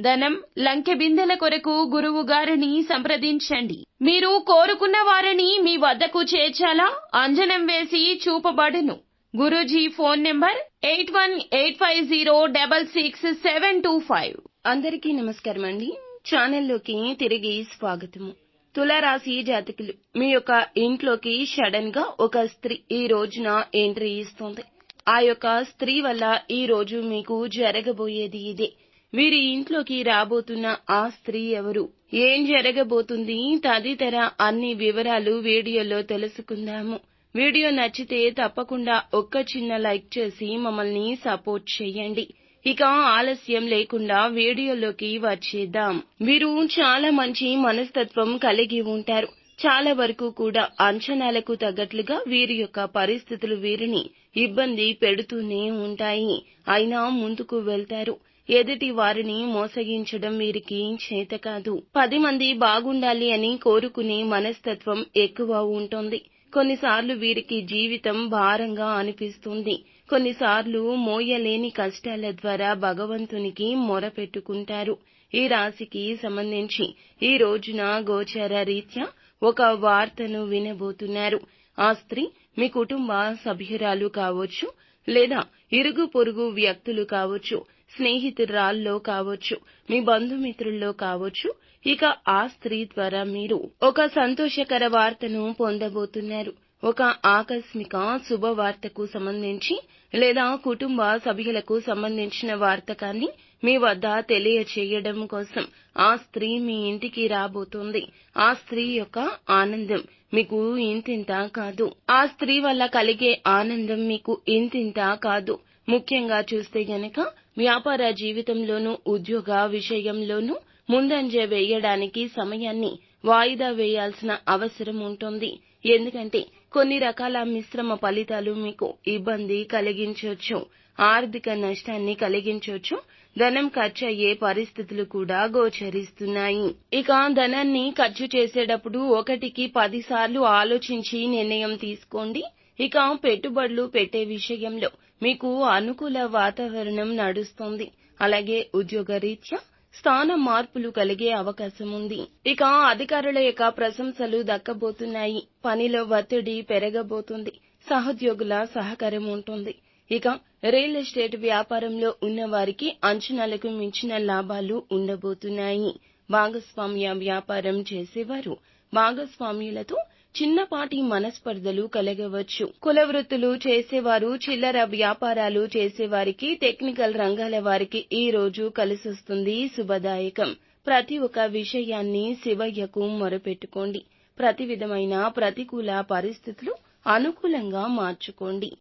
ధనం లంకె బిందెల కొరకు గురువు గారిని సంప్రదించండి. మీరు కోరుకున్న వారిని మీ వద్దకు చేర్చాలా? అంజనం వేసి చూపబడును. Guruji phone number eight one eight five zero double six seven two five. అందరికీ నమస్కారం అండి. ఛానల్లోకి తిరిగి స్వాగతము. తులారాశి జాతకులు మీ యొక్క ఇంట్లోకి సడన్గా ఒక స్త్రీ ఈ రోజున ఎంట్రీ ఇస్తుంది. ఆ యొక్క స్త్రీ వల్ల ఈ రోజు మీకు జరగబోయేది ఇదే. వీరి ఇంట్లోకి రాబోతున్న ఆ స్త్రీ ఎవరు? ఏం జరగబోతుంది? తదితర అన్ని వివరాలు వీడియోలో తెలుసుకుందాము. వీడియో నచ్చితే తప్పకుండా ఒక్క చిన్న లైక్ చేసి మమ్మల్ని సపోర్ట్ చేయండి. ఇక ఆలస్యం లేకుండా వీడియోలోకి వచ్చేద్దాం. వీరు చాలా మంచి మనస్తత్వం కలిగి ఉంటారు. చాలా వరకు కూడా అంచనాలకు తగ్గట్లుగా వీరి యొక్క పరిస్థితులు వీరిని ఇబ్బంది పెడుతూనే ఉంటాయి. అయినా ముందుకు వెళ్తారు. ఎదుటి వారిని మోసగించడం వీరికి చేత కాదు. పది మంది బాగుండాలి అని కోరుకునే మనస్తత్వం ఎక్కువ ఉంటుంది. కొన్నిసార్లు వీరికి జీవితం భారంగా అనిపిస్తుంది. కొన్నిసార్లు మోయలేని కష్టాల ద్వారా భగవంతునికి మొరపెట్టుకుంటారు. ఈ రాశికి సంబంధించి ఈ రోజున గోచర రీత్యా ఒక వార్తను వినబోతున్నారు. ఆ స్త్రీ మీ కుటుంబ సభ్యురాలు కావచ్చు లేదా ఇరుగు పొరుగు వ్యక్తులు కావచ్చు. స్నేహితురాల్లో కావచ్చు మీ బంధుమిత్రుల్లో కావచ్చు ఇక ఆ స్త్రీ ద్వారా మీరు ఒక సంతోషకర వార్తను పొందబోతున్నారు. ఒక ఆకస్మిక శుభవార్తకు సంబంధించి లేదా కుటుంబ సభ్యులకు సంబంధించిన వార్త కానీ మీ వద్ద తెలియచేయడం కోసం ఆ స్త్రీ మీ ఇంటికి రాబోతోంది. ఆ స్త్రీ యొక్క ఆనందం మీకు ఇంతింత కాదు. ఆ స్త్రీ వల్ల కలిగే ఆనందం మీకు ఇంతింత కాదు. ముఖ్యంగా చూస్తే గనక వ్యాపార జీవితంలోనూ ఉద్యోగ విషయంలోనూ ముందంజ వేయడానికి సమయాన్ని వాయిదా వేయాల్సిన అవసరం ఉంటుంది. ఎందుకంటే కొన్ని రకాల మిశ్రమ ఫలితాలు మీకు ఇబ్బంది కలిగించవచ్చు ఆర్థిక నష్టాన్ని కలిగించవచ్చు ధనం ఖర్చు అయ్యే పరిస్థితులు కూడా గోచరిస్తున్నాయి. ఇక ధనాన్ని ఖర్చు చేసేటప్పుడు ఒకటికి పదిసార్లు ఆలోచించి నిర్ణయం తీసుకోండి. ఇక పెట్టుబడులు పెట్టే విషయంలో మీకు అనుకూల వాతావరణం నడుస్తుంది. అలాగే ఉద్యోగ రీత్యా స్థాన మార్పులు కలిగే అవకాశం ఉంది. ఇక అధికారుల యొక్క ప్రశంసలు దక్కబోతున్నాయి. పనిలో ఒత్తిడి పెరగబోతుంది. సహోద్యోగుల సహకారం ఉంటుంది. ఇక రియల్ ఎస్టేట్ వ్యాపారంలో ఉన్నవారికి అంచనాలకు మించిన లాభాలు ఉండబోతున్నాయి. భాగస్వామ్య వ్యాపారం చేసేవారు భాగస్వామ్యులతో చిన్నపాటి మనస్పర్ధలు కలగవచ్చు. కుల వృత్తులు చేసేవారు చిల్లర వ్యాపారాలు చేసేవారికి టెక్నికల్ రంగాల వారికి ఈ రోజు కలిసొస్తుంది శుభదాయకం. ప్రతి ఒక్క విషయాన్ని శివయ్యకు మొరపెట్టుకోండి. ప్రతి విధమైన ప్రతికూల పరిస్థితులు అనుకూలంగా మార్చుకోండి.